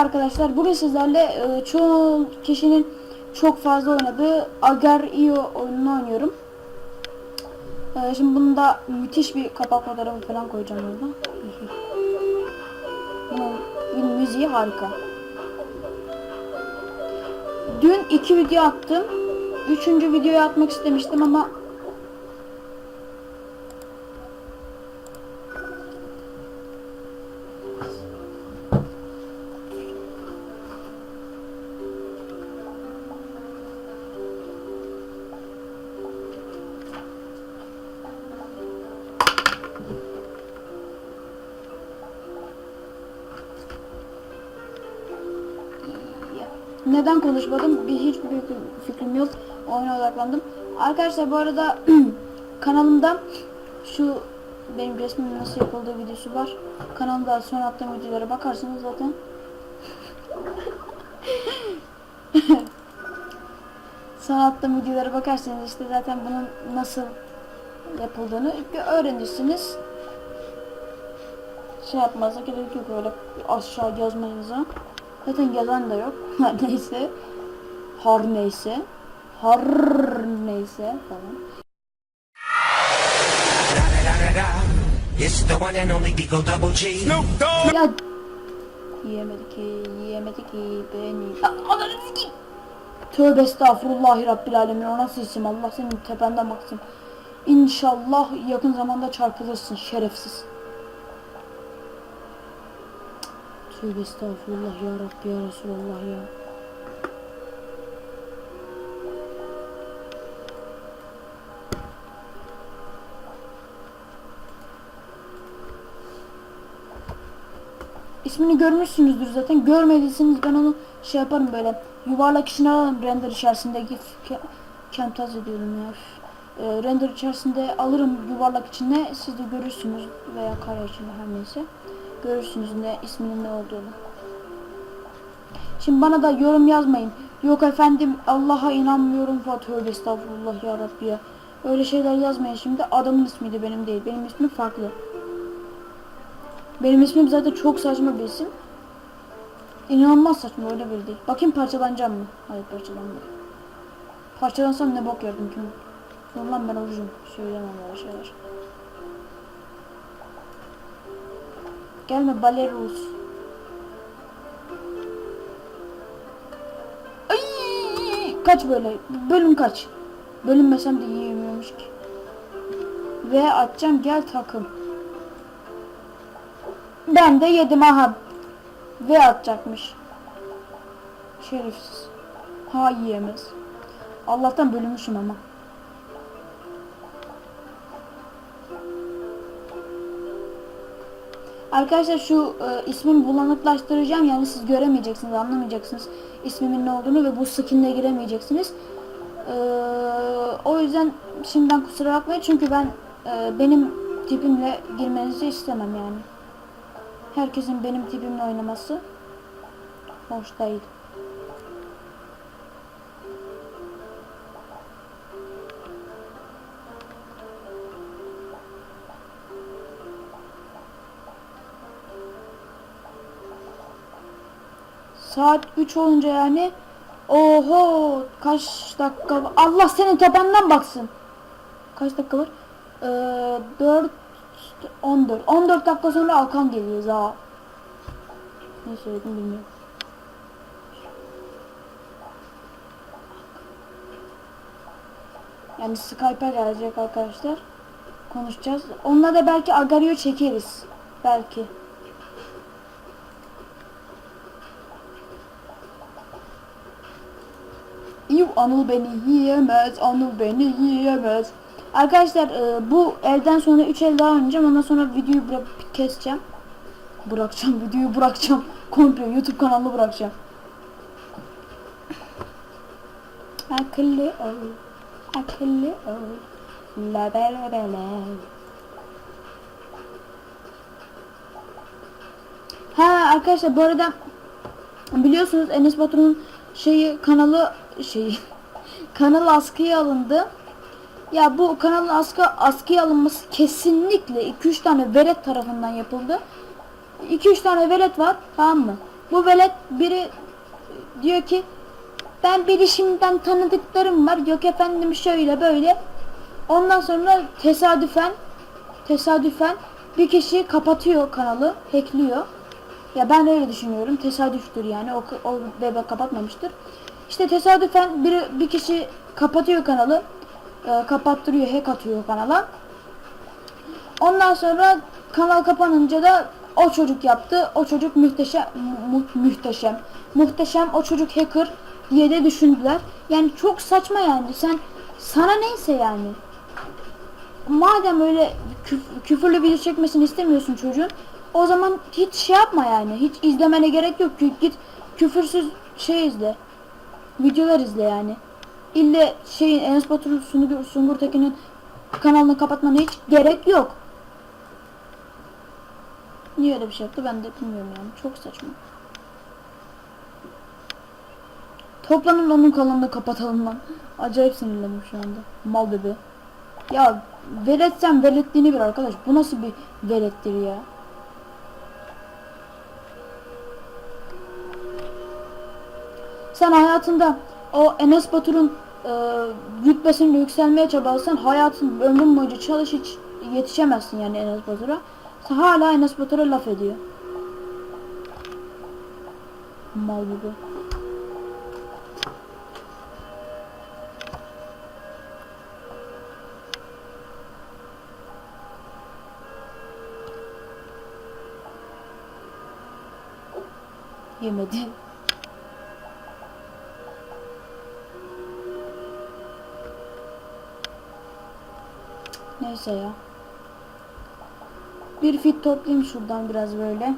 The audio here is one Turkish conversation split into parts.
arkadaşlar. Bugün sizlerle e, çoğu kişinin çok fazla oynadığı Agar.io oyununu oynuyorum. E, şimdi bunun da müthiş bir kapak fotoğrafı falan koyacağım orada. Bunun bir müziği harika. Dün iki video attım. Üçüncü videoyu atmak istemiştim ama Neden konuşmadım? Bir hiçbir fikrim yok. Oyuna odaklandım. Arkadaşlar bu arada kanalımda şu benim resmimin nasıl yapıldığı videosu var. Kanalımda son attığım videolara bakarsanız zaten son attığım videolara bakarsanız işte zaten bunun nasıl yapıldığını öğrenirsiniz. Şey yapmanıza gerek yok öyle aşağı yazmanıza. Zaten yazan da yok. Her neyse. Har neyse. Har neyse falan. It's the one and only Digo Double G. Ya yiyemedi ki, yiyemedi ki beni. Ananı sikeyim. Tövbe estağfurullahi rabbil alemin. O nasıl isim? Allah senin tependen baksın. İnşallah yakın zamanda çarpılırsın şerefsiz. Tövbe estağfurullah ya Rabbi ya Resulallah ya. İsmini görmüşsünüzdür zaten. Görmediyseniz ben onu şey yaparım böyle. Yuvarlak içine alırım render içerisindeki kentaz ediyorum ya. E, render içerisinde alırım yuvarlak içine. Siz de görürsünüz veya kare içinde her neyse. Görürsünüz ne isminin ne olduğunu. Şimdi bana da yorum yazmayın. Yok efendim Allah'a inanmıyorum falan. Tövbe estağfurullah ya Rabbi ya. Öyle şeyler yazmayın şimdi. Adamın ismiydi benim değil. Benim ismim farklı. Benim ismim zaten çok saçma bir isim. İnanılmaz saçma öyle bir değil. Bakayım parçalanacağım mı? Hayır parçalanmıyor. Parçalansam ne bok yerdim kim? Dur lan ben olurum. Söylemem öyle şeyler. Gelme Balerus. Ay, kaç böyle? Bölüm kaç? Bölünmesem de yiyemiyormuş ki. Ve atacağım gel takım. Ben de yedim aha. Ve atacakmış. Şerefsiz. Ha yiyemez. Allah'tan bölünmüşüm ama. Arkadaşlar şu e, ismimi bulanıklaştıracağım yani siz göremeyeceksiniz anlamayacaksınız ismimin ne olduğunu ve bu skin'e giremeyeceksiniz. E, o yüzden şimdiden kusura bakmayın çünkü ben e, benim tipimle girmenizi istemem yani. Herkesin benim tipimle oynaması hoş değil. Saat 3 olunca yani Oho kaç dakika var? Allah senin tependen baksın. Kaç dakika var? Ee, 4 14 14 dakika sonra Alkan geliyor za. Ne söyledim bilmiyorum. Yani Skype'a gelecek arkadaşlar. Konuşacağız. Onunla da belki Agario çekeriz. Belki. Anıl beni yiyemez, Anıl beni yiyemez. Arkadaşlar e, bu elden sonra 3 el daha oynayacağım. Ondan sonra videoyu bırak keseceğim. Bırakacağım, videoyu bırakacağım. Komple YouTube kanalını bırakacağım. Akıllı ol, akıllı ol. La be la be la. Ha arkadaşlar bu arada biliyorsunuz Enes Batur'un şeyi kanalı şeyi kanalı askıya alındı. Ya bu kanalın askı askıya alınması kesinlikle 2-3 tane velet tarafından yapıldı. 2-3 tane velet var tamam mı? Bu velet biri diyor ki ben bilişimden tanıdıklarım var. Yok efendim şöyle böyle. Ondan sonra tesadüfen tesadüfen bir kişi kapatıyor kanalı, hackliyor. Ya ben öyle düşünüyorum. Tesadüftür yani. O, o bebek kapatmamıştır. İşte tesadüfen bir, bir kişi kapatıyor kanalı. E, kapattırıyor, hack atıyor kanala. Ondan sonra kanal kapanınca da o çocuk yaptı. O çocuk muhteşem mu- muhteşem. Muhteşem o çocuk hacker diye de düşündüler. Yani çok saçma yani. Sen sana neyse yani. Madem öyle küf- küfürlü video çekmesini istemiyorsun çocuğun o zaman hiç şey yapma yani. Hiç izlemene gerek yok. Git küfürsüz şey izle. Videolar izle yani. İlle şeyin Enes Batur Sungur, Sungur Tekin'in kanalını kapatmana hiç gerek yok. Niye öyle bir şey yaptı ben de bilmiyorum yani. Çok saçma. Toplanın onun kanalını kapatalım lan. Acayip sinirlendim şu anda. Mal bebe. Ya veletsen veletliğini bir arkadaş. Bu nasıl bir velettir ya? Sen hayatında o Enes Batur'un e, rütbesini yükselmeye çabalasan hayatın ömrün boyunca çalış hiç yetişemezsin yani Enes Batur'a. Sen hala Enes Batur'a laf ediyor. Mal gibi. Yemedi. Neyse ya. Bir fit toplayayım şuradan biraz böyle.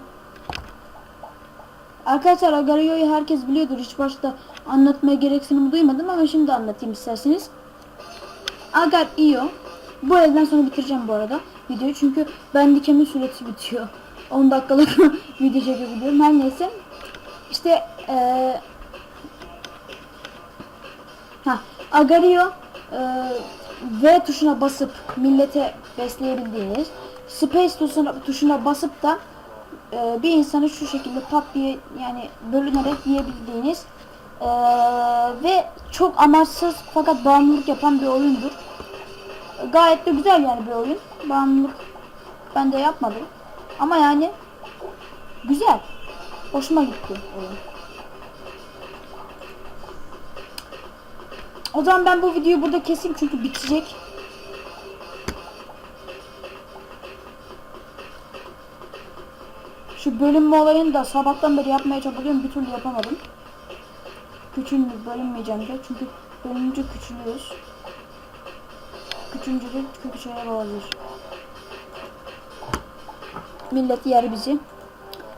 Arkadaşlar Agario'yu herkes biliyordur. Hiç başta anlatmaya gereksinim duymadım ama şimdi anlatayım isterseniz. Agar Io. Bu elden sonra bitireceğim bu arada videoyu çünkü ben dikemin süresi bitiyor. 10 dakikalık video çekebiliyorum. Her neyse. İşte eee ha Agario eee V tuşuna basıp millete besleyebildiğiniz Space tuşuna, tuşuna basıp da eee, bir insanı şu şekilde pat diye yani bölünerek yiyebildiğiniz eee, ve çok amaçsız fakat bağımlılık yapan bir oyundur. Gayet de güzel yani bir oyun. Bağımlılık ben de yapmadım. Ama yani güzel. Hoşuma gitti oyun. O zaman ben bu videoyu burada keseyim çünkü bitecek. Şu bölünme olayını da sabahtan beri yapmaya çabalıyorum bir türlü yapamadım. Küçülmüyor, bölünmeyeceğim de çünkü bölününce küçülüyoruz. Küçülünce de kötü şeyler olabilir. Millet yer bizi.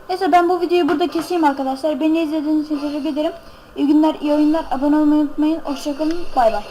Neyse ben bu videoyu burada keseyim arkadaşlar. Beni izlediğiniz için teşekkür ederim. İyi günler, iyi oyunlar. Abone olmayı unutmayın. Hoşçakalın. Bay bay.